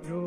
your.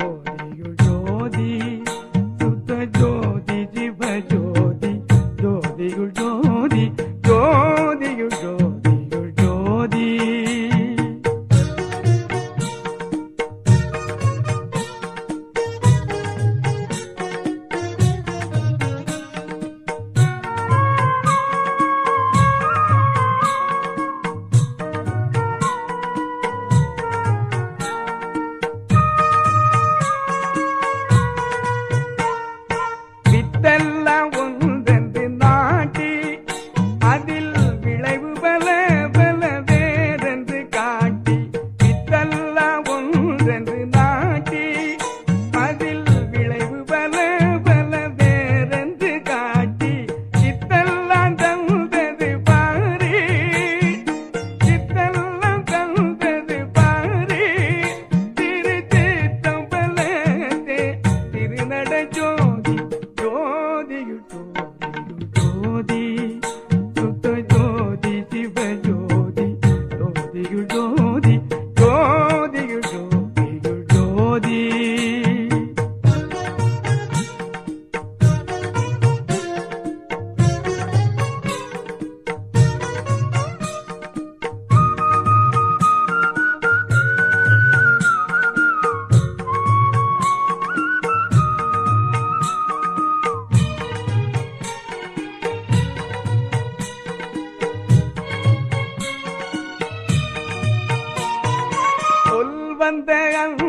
I'm bandera.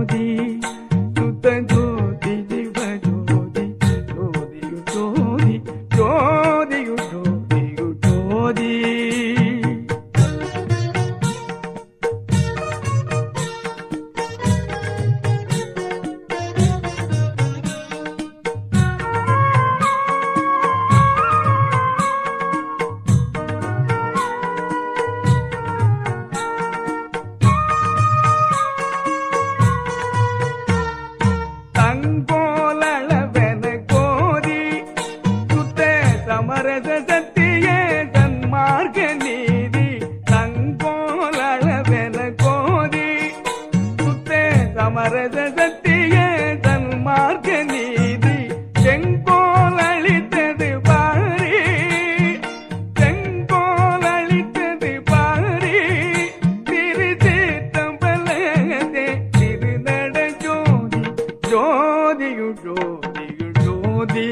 onde tu tanto சமரச சத்திய தன்மார்க்க நீதி தங்கோலவென கோதி. சுத்தே சமரச சத்திய தன்மார்க்க நீதி செங்கோல் அளித்தது பாரி. செங்கோல் அளித்தது பாரி திருச்சித்தம்பலகத்தை திருநட ஜோதி ஜோதியு ஜோதியு ஜோதி.